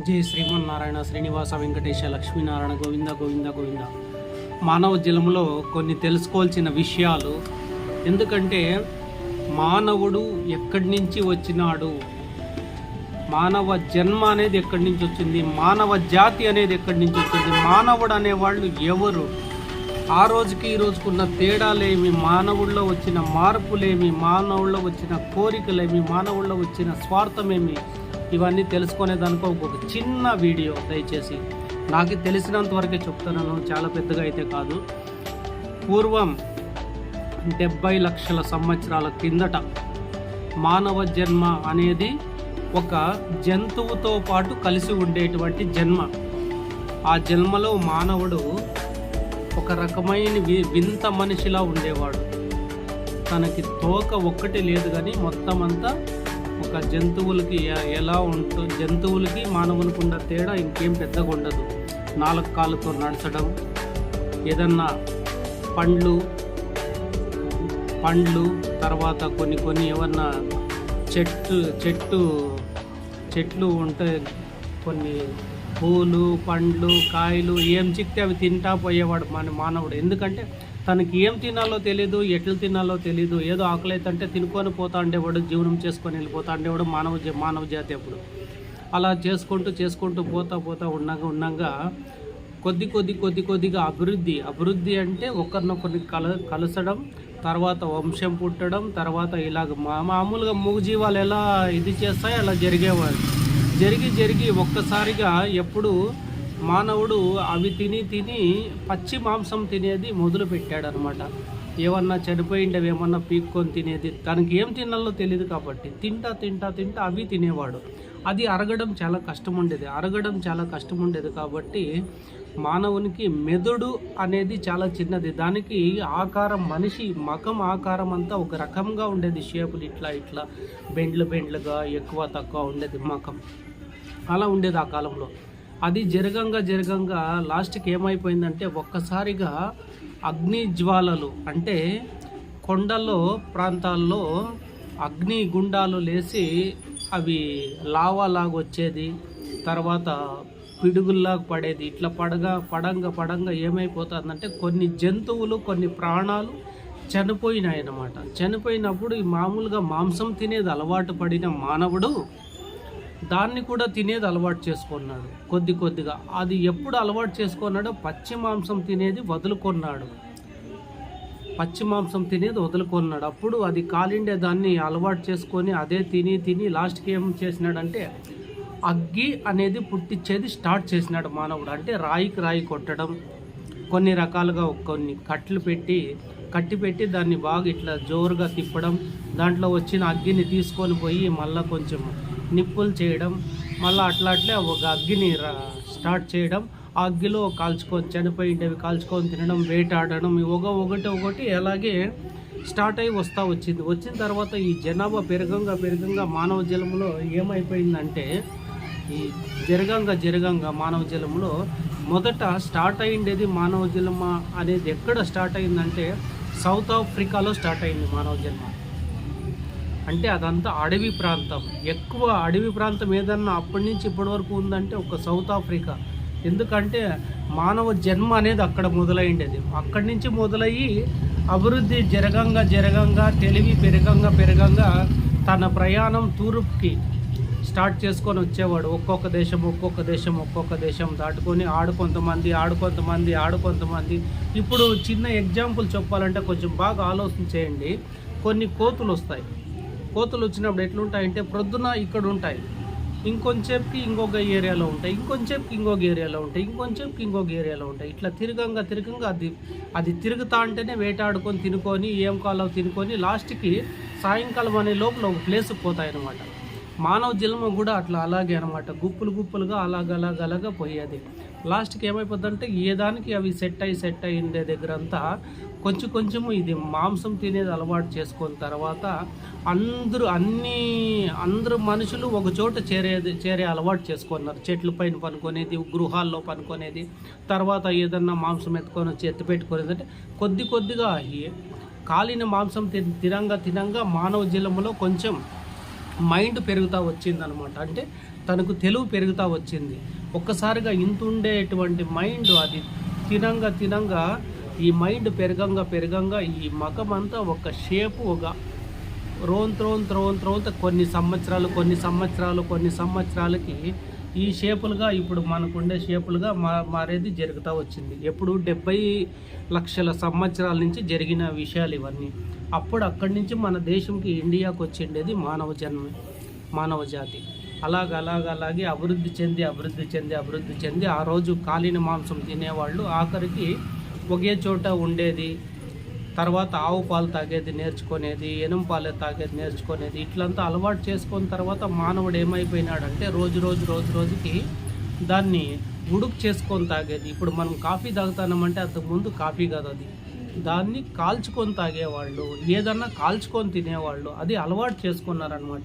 జై శ్రీమన్నారాయణ శ్రీనివాస వెంకటేశ లక్ష్మీనారాయణ గోవింద గోవింద గోవింద. మానవ జలములో కొన్ని తెలుసుకోవాల్సిన విషయాలు. ఎందుకంటే మానవుడు ఎక్కడి నుంచి వచ్చినాడు? మానవ జన్మ అనేది ఎక్కడి నుంచి వచ్చింది? మానవ జాతి అనేది ఎక్కడి నుంచి వచ్చింది? మానవుడు అనేవాళ్ళు ఎవరు? ఆ రోజుకి ఈ రోజుకున్న తేడాలేమి? మానవుల్లో వచ్చిన మార్పులేమి? మానవుల్లో వచ్చిన కోరికలేమి? మానవుల్లో వచ్చిన స్వార్థమేమి? ఇవన్నీ తెలుసుకునే దానికి ఒక చిన్న వీడియో దయచేసి. నాకు తెలిసినంత వరకే చెప్తున్నాను చాలా పెద్దగా అయితే కాదు. పూర్వం డెబ్బై లక్షల సంవత్సరాల కిందట మానవ జన్మ అనేది ఒక జంతువుతో పాటు కలిసి ఉండేటువంటి జన్మ. ఆ జన్మలో మానవుడు ఒక రకమైన వింత మనిషిలా ఉండేవాడు. తనకి తోక ఒక్కటి లేదు కానీ మొత్తం అంతా ఒక జంతువులకి ఎలా ఉంటూ జంతువులకి మానవునికి ఉన్న తేడా ఇంకేం పెద్దగా ఉండదు. నాలుగు కాళ్ళతో నడచడం ఏదన్నా పండ్లు పండ్లు తర్వాత కొన్ని కొన్ని ఏమన్నా చెట్టు చెట్టు చెట్లు ఉంటాయి కొన్ని పూలు పండ్లు కాయలు ఏం చిక్తే అవి తింటా పోయేవాడు మన మానవుడు. ఎందుకంటే తనకి ఏం తినాలో తెలియదు ఎట్లు తినాలో తెలియదు ఏదో ఆకలి అంటే తినుకొని పోతా ఉండేవాడు జీవనం చేసుకొని వెళ్ళిపోతా ఉండేవాడు మానవ మానవ జాతి అప్పుడు. అలా చేసుకుంటూ చేసుకుంటూ పోతా పోతా ఉండగా ఉండగా కొద్ది కొద్ది కొద్ది కొద్దిగా అభివృద్ధి అభివృద్ధి అంటే ఒకరినొకరిని కల కలసడం తర్వాత వంశం పుట్టడం తర్వాత ఇలాగ మా మామూలుగా మూగజీవాలు ఎలా ఇది చేస్తాయో అలా జరిగేవాడు జరిగి జరిగి ఒక్కసారిగా ఎప్పుడు మానవుడు అవి తిని తిని పచ్చి మాంసం తినేది మొదలు పెట్టాడనమాట. ఏమన్నా చనిపోయిండవి ఏమన్నా పీక్కొని తినేది తనకి ఏం తినాలో తెలియదు కాబట్టి తింటా తింటా తింటా అవి తినేవాడు. అది అరగడం చాలా కష్టం ఉండేది అరగడం చాలా కష్టం ఉండేది కాబట్టి మానవునికి మెదడు అనేది చాలా చిన్నది. దానికి ఆకారం మనిషి మకం ఆకారం అంతా ఒక రకంగా ఉండేది. షేపులు ఇట్లా ఇట్లా బెండ్లు బెండ్లుగా ఎక్కువ తక్కువ ఉండేది మకం అలా ఉండేది ఆ కాలంలో. అది జరగంగా జరగంగా లాస్ట్కి ఏమైపోయిందంటే ఒక్కసారిగా అగ్ని జ్వాలలు అంటే కొండల్లో ప్రాంతాల్లో అగ్ని గుండాలు లేచి అవి లావాలాగా వచ్చేది. తర్వాత పిడుగుల్లాగా పడేది. ఇట్లా పడగా పడంగా పడంగా ఏమైపోతుందంటే కొన్ని జంతువులు కొన్ని ప్రాణాలు చనిపోయినాయి అన్నమాట చనిపోయినప్పుడు ఈ మామూలుగా మాంసం తినేది అలవాటు పడిన మానవుడు దాన్ని కూడా తినేది అలవాటు చేసుకున్నాడు. కొద్ది కొద్దిగా. అది ఎప్పుడు అలవాటు చేసుకున్నాడో పచ్చి మాంసం తినేది వదులుకున్నాడు. పచ్చి మాంసం తినేది వదులుకున్నాడు. అప్పుడు అది కాలిండే దాన్ని అలవాటు చేసుకొని అదే తిని తిని లాస్ట్కి ఏం చేసినాడంటే అగ్గి అనేది పుట్టించేది స్టార్ట్ చేసినాడు మానవుడు. అంటే రాయికి రాయి కొట్టడం కొన్ని రకాలుగా కొన్ని కట్లు పెట్టి కట్టి పెట్టి దాన్ని బాగా ఇట్లా జోరుగా తిప్పడం దాంట్లో వచ్చిన అగ్గిని తీసుకొని పోయి మళ్ళీ కొంచెం నిప్పులు చేయడం మళ్ళీ అట్లా అట్లే ఒక అగ్గిని స్టార్ట్ చేయడం ఆ అగ్గిలో కాల్చుకొని చనిపోయిండేవి కాల్చుకొని తినడం వేటాడడం ఒక ఒకటి ఒకటి అలాగే స్టార్ట్ అయ్యి వస్తూ వచ్చింది. వచ్చిన తర్వాత ఈ జనాభా పెరగంగా పెరగంగా మానవ జలములో ఏమైపోయిందంటే ఈ జరగంగా జరగంగా మానవ జలములో మొదట స్టార్ట్ అయ్యిండేది మానవ జన్మ అనేది ఎక్కడ స్టార్ట్ అయిందంటే సౌత్ ఆఫ్రికాలో స్టార్ట్ అయింది మానవ జన్మ అంటే అదంతా అడవి ప్రాంతం. ఎక్కువ అడవి ప్రాంతం ఏదన్నా అప్పటి నుంచి ఇప్పటి వరకు ఉందంటే ఒక సౌత్ ఆఫ్రికా. ఎందుకంటే మానవ జన్మ అనేది అక్కడ మొదలైండేది. అక్కడి నుంచి మొదలయ్యి అభివృద్ధి జరగంగా జరగంగా తెలివి పెరగంగా పెరగంగా తన ప్రయాణం తూర్పుకి స్టార్ట్ చేసుకొని వచ్చేవాడు. ఒక్కొక్క దేశం ఒక్కొక్క దేశం ఒక్కొక్క దేశం దాటుకొని ఆడు కొంతమంది ఆడు కొంతమంది ఆడు కొంతమంది ఇప్పుడు చిన్న ఎగ్జాంపుల్ చెప్పాలంటే కొంచెం బాగా ఆలోచన చేయండి. కొన్ని కోతులు వస్తాయి. కోతలు వచ్చినప్పుడు ఎట్లుంటాయంటే ప్రొద్దున ఇక్కడ ఉంటాయి ఇంకొంచేపుకి ఇంకొక ఏరియాలో ఉంటాయి. ఇంకొంచేపుకి ఇంకొక ఏరియాలో ఉంటాయి. ఇంకొంచేపుకి ఇంకొక ఏరియాలో ఉంటాయి. ఇట్లా తిరగంగా తిరగంగా అది అది తిరుగుతా అంటేనే వేటాడుకొని తినుకొని ఏం కాలో తినుకొని లాస్ట్కి సాయంకాలం అనే లోపల ఒక ప్లేస్కి పోతాయి అనమాట మానవ జన్మ కూడా అట్లా అలాగే అనమాట గుప్పులు గుప్పులుగా అలాగ అలాగ అలాగా పోయేది. లాస్ట్కి ఏమైపోతుందంటే ఏ దానికి అవి సెట్ అయ్యి సెట్ అయ్యిండే దగ్గర అంతా కొంచెం కొంచెము ఇది మాంసం తినేది అలవాటు చేసుకున్న తర్వాత అందరూ అన్ని అందరూ మనుషులు ఒక చోట చేరేది చేరే అలవాటు చేసుకున్నారు. చెట్ల పైన పనుకునేది గృహాల్లో పనుకునేది తర్వాత ఏదన్నా మాంసం ఎత్తుకొని వచ్చి ఎత్తి పెట్టుకునేది అంటే కొద్ది కొద్దిగా కాలిన మాంసం తి తినంగా తినంగా మానవ జీలంలో కొంచెం మైండ్ పెరుగుతూ వచ్చిందనమాట. అంటే తనకు తెలుగు పెరుగుతూ వచ్చింది. ఒక్కసారిగా ఇంత ఉండేటువంటి మైండ్ అది తినంగా తినంగా ఈ మైండ్ పెరగంగా పెరగంగా ఈ మగం అంతా ఒక షేపు ఒక రోన్ త్రోన్ త్రోన్ త్రోన్ కొన్ని సంవత్సరాలు కొన్ని సంవత్సరాలు కొన్ని సంవత్సరాలకి ఈ షేపులుగా ఇప్పుడు మనకుండే షేపులుగా మా మారేది జరుగుతూ వచ్చింది. ఎప్పుడు డెబ్బై లక్షల సంవత్సరాల నుంచి జరిగిన విషయాలు ఇవన్నీ. అప్పుడు అక్కడి నుంచి మన దేశంకి ఇండియాకు వచ్చిండేది మానవ జన్మ మానవ జాతి. అలాగ అలాగ అలాగే అభివృద్ధి చెంది అభివృద్ధి చెంది అభివృద్ధి చెంది ఆ రోజు కాలిన మాంసం తినేవాళ్ళు. ఆఖరికి ఒకే చోట ఉండేది తర్వాత ఆవు పాలు తాగేది నేర్చుకునేది ఎనుం పాలు తాగేది నేర్చుకునేది ఇట్లంతా అలవాటు చేసుకున్న తర్వాత మానవుడు ఏమైపోయినాడంటే రోజు రోజు రోజు రోజుకి దాన్ని ఉడుకు చేసుకొని తాగేది. ఇప్పుడు మనం కాఫీ తాగుతామంటే అంతకుముందు కాఫీ కాదు అది. దాన్ని కాల్చుకొని తాగేవాళ్ళు ఏదన్నా కాల్చుకొని తినేవాళ్ళు అది అలవాటు చేసుకున్నారనమాట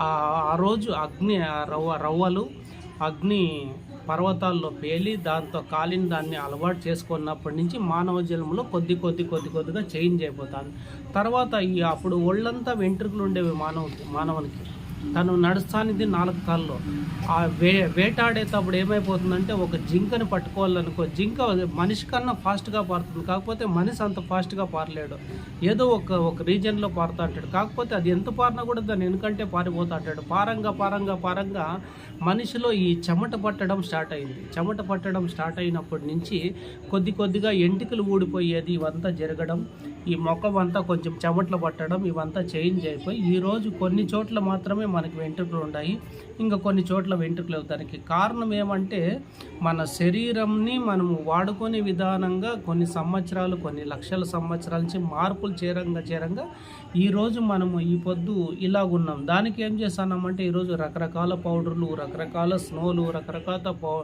ఆ రోజు అగ్ని ఆ రవ్వ రవ్వలు అగ్ని పర్వతాల్లో పేలి దాంతో కాలిన దాన్ని అలవాటు చేసుకున్నప్పటి నుంచి మానవ జన్మలో కొద్ది కొద్ది కొద్ది కొద్దిగా చేంజ్ అయిపోతాను. తర్వాత ఈ అప్పుడు ఒళ్ళంతా వెంట్రుకలు ఉండేవి మానవ మానవునికి. తను నడుస్తానిది నాలుగు కాళ్ళు ఆ వే వేటాడేటప్పుడు ఏమైపోతుందంటే ఒక జింకని పట్టుకోవాలనుకో జింక మనిషి కన్నా ఫాస్ట్గా పారుతుంది. కాకపోతే మనిషి అంత ఫాస్ట్గా పారలేడు. ఏదో ఒక ఒక రీజన్లో పారుతా అంటాడు. కాకపోతే అది ఎంత పారినా కూడా దాన్ని ఎందుకంటే పారిపోతా అంటాడు. పారంగా పారంగా పారంగా మనిషిలో ఈ చెమట పట్టడం స్టార్ట్ అయింది. చెమట పట్టడం స్టార్ట్ అయినప్పటి నుంచి కొద్ది కొద్దిగా ఎంటికలు ఊడిపోయేది ఇవంతా జరగడం ఈ మొక్కం అంతా కొంచెం చెమట్లు పట్టడం ఇవంతా చేంజ్ అయిపోయి ఈరోజు కొన్ని చోట్ల మాత్రమే మనకి వెంట్రుకలు ఉన్నాయి ఇంకా కొన్ని చోట్ల వెంట్రుకలు దానికి కారణం ఏమంటే మన శరీరంని మనము వాడుకునే విధానంగా కొన్ని సంవత్సరాలు కొన్ని లక్షల సంవత్సరాల నుంచి మార్పులు చేరంగా చేరంగా ఈరోజు మనము ఈ పొద్దు ఇలాగున్నాం. దానికి ఏం చేస్తున్నామంటే ఈరోజు రకరకాల పౌడర్లు రకరకాల స్నోలు రకరకాల పౌ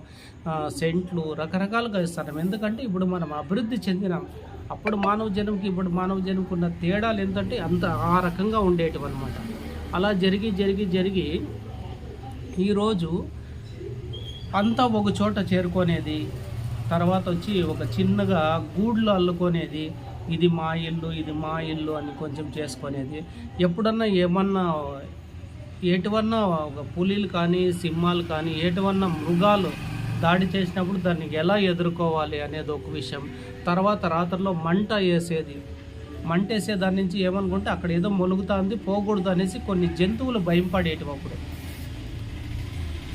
సెంట్లు రకరకాలుగా ఇస్తున్నాం. ఎందుకంటే ఇప్పుడు మనం అభివృద్ధి చెందినాం. అప్పుడు మానవ జన్మకి ఇప్పుడు మానవ జన్మకు ఉన్న తేడాలు ఏంటంటే అంత ఆ రకంగా ఉండేటివి అనమాట అలా జరిగి జరిగి జరిగి ఈరోజు అంతా ఒక చోట చేరుకునేది తర్వాత వచ్చి ఒక చిన్నగా గూడ్లు అల్లుకునేది ఇది మా ఇల్లు ఇది మా ఇల్లు అని కొంచెం చేసుకునేది. ఎప్పుడన్నా ఏమన్నా ఎటువన్నా ఒక పులిలు కానీ సింహాలు కానీ ఎటువన్నా మృగాలు దాడి చేసినప్పుడు దాన్ని ఎలా ఎదుర్కోవాలి అనేది ఒక విషయం. తర్వాత రాత్రిలో మంట వేసేది. మంటేసే దాని నుంచి ఏమనుకుంటే అక్కడ ఏదో మొలుగుతుంది పోకూడదు అనేసి కొన్ని జంతువులు భయం పడేటివి అప్పుడు.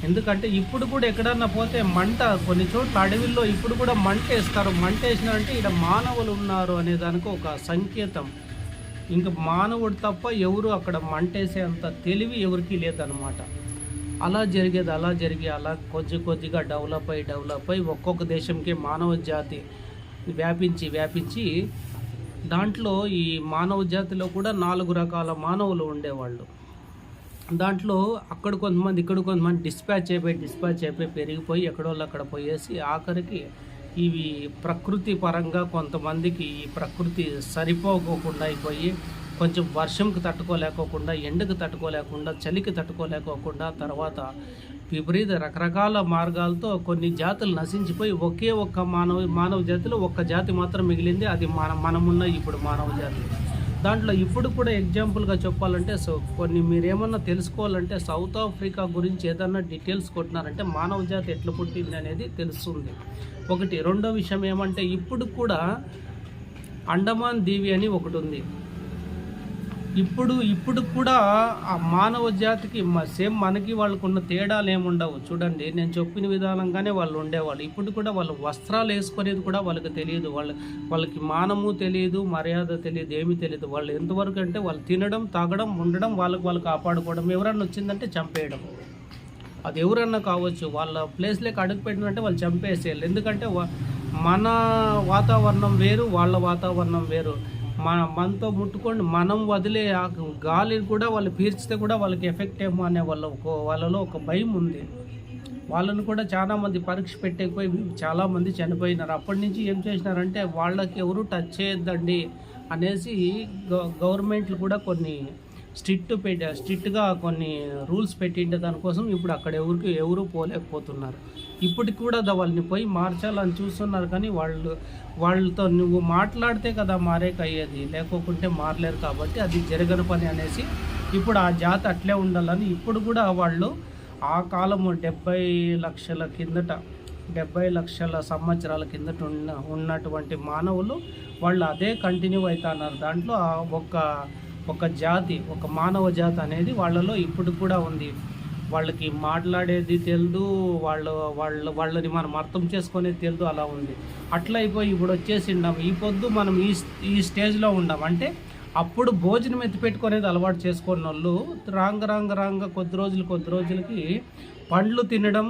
ఎందుకంటే ఇప్పుడు కూడా ఎక్కడన్నా పోతే మంట కొన్ని చోట్ల అడవిల్లో ఇప్పుడు కూడా మంట వేస్తారు మంట వేసినారంటే ఇక్కడ మానవులు ఉన్నారు అనే దానికి ఒక సంకేతం. ఇంకా మానవుడు తప్ప ఎవరు అక్కడ మంటేసే అంత తెలివి ఎవరికీ లేదనమాట అలా జరిగేది అలా జరిగి అలా కొద్ది కొద్దిగా డెవలప్ అయ్యి డెవలప్ అయ్యి ఒక్కొక్క దేశంకి మానవ జాతి వ్యాపించి వ్యాపించి దాంట్లో ఈ మానవ జాతిలో కూడా నాలుగు రకాల మానవులు ఉండేవాళ్ళు. దాంట్లో అక్కడ కొంతమంది ఇక్కడ కొంతమంది డిస్పాచ్ అయిపోయి డిస్పాచ్ అయిపోయి పెరిగిపోయి ఎక్కడోళ్ళు అక్కడ పోయేసి ఆఖరికి ఇవి ప్రకృతి పరంగా కొంతమందికి ఈ ప్రకృతి సరిపోకోకుండా అయిపోయి కొంచెం వర్షంకి తట్టుకోలేకోకుండా ఎండకు తట్టుకోలేకుండా చలికి తట్టుకోలేకోకుండా తర్వాత విపరీత రకరకాల మార్గాలతో కొన్ని జాతులు నశించిపోయి ఒకే ఒక్క మానవ మానవ జాతిలో ఒక్క జాతి మాత్రం మిగిలింది. అది మన మనమున్న ఇప్పుడు మానవ జాతి. దాంట్లో ఇప్పుడు కూడా ఎగ్జాంపుల్గా చెప్పాలంటే సో కొన్ని మీరేమన్నా తెలుసుకోవాలంటే సౌత్ ఆఫ్రికా గురించి ఏదన్నా డీటెయిల్స్ కొట్టినారంటే మానవ జాతి ఎట్లా పుట్టింది అనేది తెలుస్తుంది. ఒకటి రెండో విషయం ఏమంటే ఇప్పుడు కూడా అండమాన్ దీవి అని ఒకటి ఉంది. ఇప్పుడు ఇప్పుడు కూడా ఆ మానవ జాతికి సేమ్ మనకి వాళ్ళకు ఉన్న తేడాలు ఏముండవు. చూడండి నేను చెప్పిన విధానంగానే వాళ్ళు ఉండేవాళ్ళు. ఇప్పుడు కూడా వాళ్ళు వస్త్రాలు వేసుకునేది కూడా వాళ్ళకి తెలియదు. వాళ్ళ వాళ్ళకి మానము తెలియదు మర్యాద తెలియదు ఏమీ తెలియదు. వాళ్ళు ఎంతవరకు అంటే వాళ్ళు తినడం తాగడం ఉండడం వాళ్ళకి వాళ్ళు కాపాడుకోవడం ఎవరన్నా వచ్చిందంటే చంపేయడం. అది ఎవరన్నా కావచ్చు వాళ్ళ ప్లేస్లోకి అడుగు పెట్టినంటే వాళ్ళు చంపేసేయాలి. ఎందుకంటే మన వాతావరణం వేరు వాళ్ళ వాతావరణం వేరు. మన మనతో ముట్టుకొని మనం వదిలే ఆ గాలిని కూడా వాళ్ళు పీల్చితే కూడా వాళ్ళకి ఎఫెక్ట్ ఏమో అనే వాళ్ళ వాళ్ళలో ఒక భయం ఉంది. వాళ్ళని కూడా చాలామంది పరీక్ష పెట్టకపోయి చాలామంది చనిపోయినారు. అప్పటి నుంచి ఏం చేసినారంటే వాళ్ళకి ఎవరు టచ్ చేయొద్దండి అనేసి గవర్నమెంట్లు కూడా కొన్ని స్ట్రిక్ట్ పెట్టి స్ట్రిక్ట్గా కొన్ని రూల్స్ పెట్టిండే దానికోసం ఇప్పుడు అక్కడ ఎవరికి ఎవరు పోలేకపోతున్నారు. ఇప్పటికి కూడా వాళ్ళని పోయి మార్చాలని చూస్తున్నారు కానీ వాళ్ళు వాళ్ళతో నువ్వు మాట్లాడితే కదా మారేక అయ్యేది. లేకోకుంటే మారలేరు కాబట్టి అది జరగని పని అనేసి ఇప్పుడు ఆ జాతి అట్లే ఉండాలని ఇప్పుడు కూడా వాళ్ళు ఆ కాలము డెబ్బై లక్షల కిందట డెబ్బై లక్షల సంవత్సరాల కిందట ఉన్న ఉన్నటువంటి మానవులు వాళ్ళు అదే కంటిన్యూ అవుతున్నారు. దాంట్లో ఒక ఒక జాతి ఒక మానవ జాతి అనేది వాళ్ళలో ఇప్పుడు కూడా ఉంది. వాళ్ళకి మాట్లాడేది తెలియదు వాళ్ళు వాళ్ళు వాళ్ళని మనం అర్థం చేసుకునేది తెలియదు అలా ఉంది. అట్లా అయిపోయి ఇప్పుడు వచ్చేసిండాం ఈ పొద్దు మనం ఈ ఈ స్టేజ్లో ఉండాం. అంటే అప్పుడు భోజనం ఎత్తి పెట్టుకునేది అలవాటు చేసుకున్న వాళ్ళు రాంగ రాంగ రాంగ కొద్ది రోజులు కొద్ది రోజులకి పండ్లు తినడం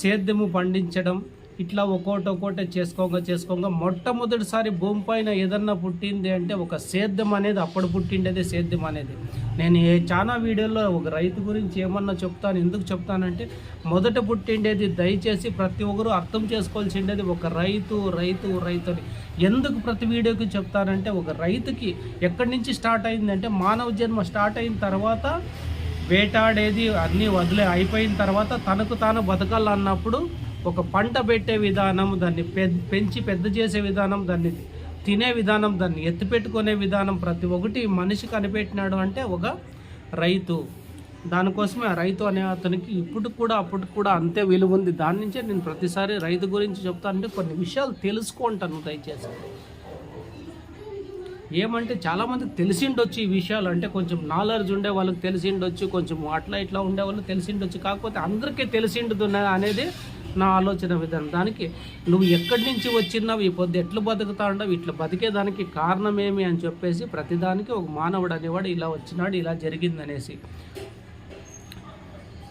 సేద్యము పండించడం ఇట్లా ఒక్కోటి ఒక్కోటి చేసుకోగా చేసుకోగా మొట్టమొదటిసారి భూమి పైన ఏదన్నా పుట్టింది అంటే ఒక సేద్యం అనేది అప్పుడు పుట్టిండేది సేద్యం అనేది. నేను ఏ చాలా వీడియోలో ఒక రైతు గురించి ఏమన్నా చెప్తాను ఎందుకు చెప్తానంటే మొదట పుట్టిండేది దయచేసి ప్రతి ఒక్కరు అర్థం చేసుకోవాల్సిండేది ఒక రైతు రైతు రైతు అని. ఎందుకు ప్రతి వీడియోకి చెప్తానంటే ఒక రైతుకి ఎక్కడి నుంచి స్టార్ట్ అయిందంటే మానవ జన్మ స్టార్ట్ అయిన తర్వాత వేటాడేది అన్నీ వదిలే అయిపోయిన తర్వాత తనకు తాను బతకాలన్నప్పుడు ఒక పంట పెట్టే విధానం దాన్ని పె- పెంచి పెద్ద చేసే విధానం దాన్ని తినే విధానం దాన్ని ఎత్తిపెట్టుకునే విధానం ప్రతి ఒక్కటి మనిషి కనిపెట్టినాడు అంటే ఒక రైతు. దానికోసమే ఆ రైతు అనే అతనికి ఇప్పుడు కూడా అప్పుడు కూడా అంతే విలువ ఉంది. దాని నుంచే నేను ప్రతిసారి రైతు గురించి చెప్తానంటే కొన్ని విషయాలు తెలుసుకుంటాను దయచేసి. ఏమంటే చాలామందికి తెలిసిండొచ్చు ఈ విషయాలు. అంటే కొంచెం నాలెడ్జ్ ఉండే వాళ్ళకి తెలిసిండొచ్చు కొంచెం అట్లా ఇట్లా ఉండే వాళ్ళు తెలిసిండొచ్చు. కాకపోతే అందరికీ తెలిసిండదు అనేది నా ఆలోచన విధానం. దానికి నువ్వు ఎక్కడి నుంచి వచ్చినావు ఈ పొద్దు ఎట్లు బతుకుతా ఉండవు ఇట్లా బతికేదానికి కారణమేమి అని చెప్పేసి ప్రతిదానికి ఒక మానవుడు అనేవాడు ఇలా వచ్చినాడు ఇలా జరిగిందనేసి.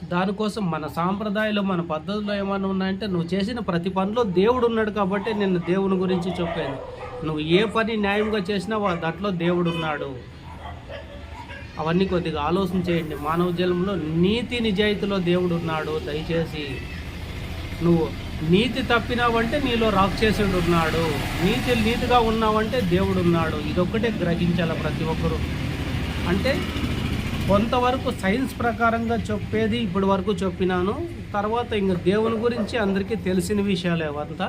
దానికోసం మన సాంప్రదాయాలు మన పద్ధతులు ఏమైనా ఉన్నాయంటే నువ్వు చేసిన ప్రతి పనిలో దేవుడు ఉన్నాడు కాబట్టి నేను దేవుని గురించి చెప్పాను నువ్వు ఏ పని న్యాయంగా చేసినావో దాంట్లో దేవుడు ఉన్నాడు. అవన్నీ కొద్దిగా ఆలోచన చేయండి. మానవ జన్మలో నీతి నిజాయితీలో దేవుడు ఉన్నాడు దయచేసి. నువ్వు నీతి తప్పినావంటే నీలో రాక్షసుడు ఉన్నాడు. నీతి నీతిగా ఉన్నావంటే దేవుడు ఉన్నాడు ఇదొక్కటే గ్రహించాలి ప్రతి ఒక్కరూ. అంటే కొంతవరకు సైన్స్ ప్రకారంగా చెప్పేది ఇప్పటి వరకు చెప్పినాను. తర్వాత ఇంక దేవుని గురించి అందరికీ తెలిసిన విషయాలు అవంతా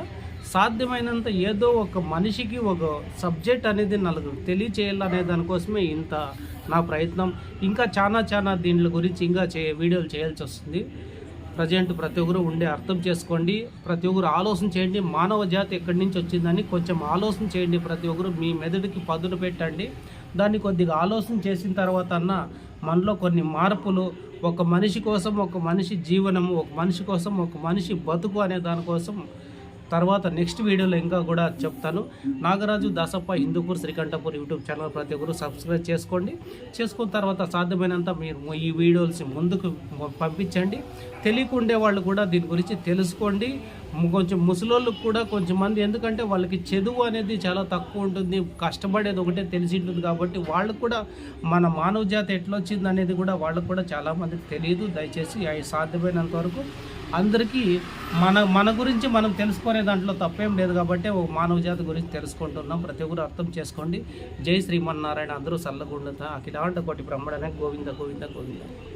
సాధ్యమైనంత ఏదో ఒక మనిషికి ఒక సబ్జెక్ట్ అనేది నలుగు తెలియచేయాలనే దానికోసమే ఇంత నా ప్రయత్నం. ఇంకా చాలా చాలా దీని గురించి ఇంకా చే వీడియోలు చేయాల్సి వస్తుంది ప్రజెంట్ ప్రతి ఒక్కరు ఉండే అర్థం చేసుకోండి. ప్రతి ఒక్కరు ఆలోచన చేయండి. మానవ జాతి ఎక్కడి నుంచి వచ్చిందని కొంచెం ఆలోచన చేయండి ప్రతి ఒక్కరు. మీ మెదడుకి పదును పెట్టండి. దాన్ని కొద్దిగా ఆలోచన చేసిన తర్వాత అన్న మనలో కొన్ని మార్పులు ఒక మనిషి కోసం ఒక మనిషి జీవనము ఒక మనిషి కోసం ఒక మనిషి బతుకు అనే దానికోసం తర్వాత నెక్స్ట్ వీడియోలో ఇంకా కూడా చెప్తాను. నాగరాజు దాసప్ప హిందూపూర్ శ్రీకంఠపూర్ యూట్యూబ్ ఛానల్ ప్రతి ఒక్కరు సబ్స్క్రైబ్ చేసుకోండి. చేసుకున్న తర్వాత సాధ్యమైనంత మీరు ఈ వీడియోస్ ముందుకు పంపించండి. తెలియకుండే వాళ్ళు కూడా దీని గురించి తెలుసుకోండి. కొంచెం ముసలోళ్ళకు కూడా కొంచెం మంది ఎందుకంటే వాళ్ళకి చదువు అనేది చాలా తక్కువ ఉంటుంది. కష్టపడేది ఒకటే తెలిసి ఉంటుంది కాబట్టి వాళ్ళకు కూడా మన మానవ జాతి ఎట్లొచ్చింది అనేది కూడా వాళ్ళకు కూడా చాలామందికి తెలియదు దయచేసి అవి సాధ్యమైనంత వరకు అందరికీ మన మన గురించి మనం తెలుసుకునే దాంట్లో తప్పేం లేదు కాబట్టి ఒక మానవ జాతి గురించి తెలుసుకుంటున్నాం. ప్రతి ఒక్కరు అర్థం చేసుకోండి. జై శ్రీమన్నారాయణ. అందరూ సల్లగుండత. అఖిలాంట కోటి బ్రహ్మడనే. గోవింద గోవింద గోవింద.